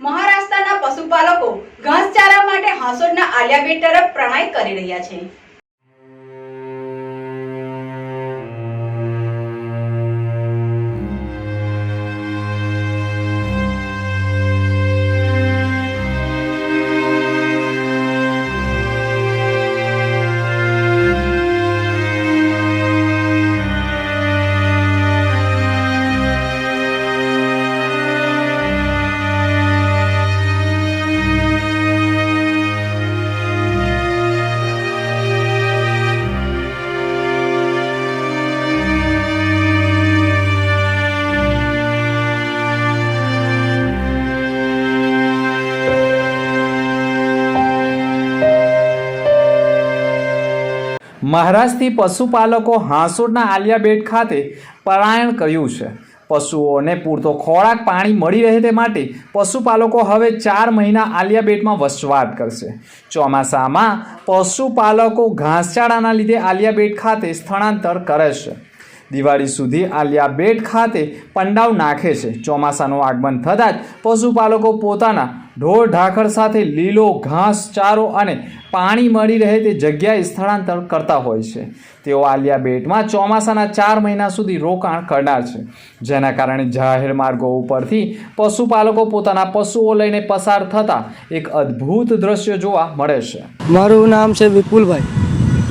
મહારાષ્ટ્રના પશુપાલકો ઘાસચારા માટે હાંસોડના આલિયાબેટ તરફ પ્રણય કરી રહ્યા છે. મહારાષ્ટ્રથી પશુપાલકો હાંસોડના આલિયાબેટ ખાતે પરાયણ કર્યું છે. પશુઓને પૂરતો ખોરાક પાણી મળી રહે તે માટે પશુપાલકો હવે ચાર મહિના આલિયાબેટમાં વસવાટ કરશે. ચોમાસામાં પશુપાલકો ઘાસચારાના લીધે આલિયાબેટ ખાતે સ્થળાંતર કરે છે. દિવાળી સુધી આલિયાબેટ ખાતે પંડાવ નાખે છે. ચોમાસાનું આગમન થતાં જ પશુપાલકો પોતાના ઢોર ઢાખર સાથે લીલો ઘાસ, ચારો અને પાણી મળી રહે તે જગ્યાએ સ્થળાંતર કરતા હોય છે. તેઓ આલિયા બેટમાં ચોમાસાના ચાર મહિના સુધી રોકાણ કરનાર છે. જેના કારણે જાહેર માર્ગો ઉપરથી પશુપાલકો પોતાના પશુઓ લઈને પસાર થતા એક અદ્ભુત દ્રશ્ય જોવા મળે છે. મારું નામ છે વિપુલભાઈ.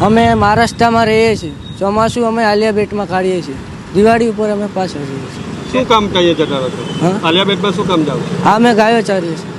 અમે મહારાષ્ટ્રમાં રહીએ છીએ. ચોમાસું અમે આલિયા બેટમાં કાઢીએ છીએ. દિવાળી ઉપર અમે પાછા જઈએ છીએ. શું કામ કરીએ જતા હા? આલિયાબેટમાં શું કામ જાવ હા અમે ગાયો ચારીએ છીએ.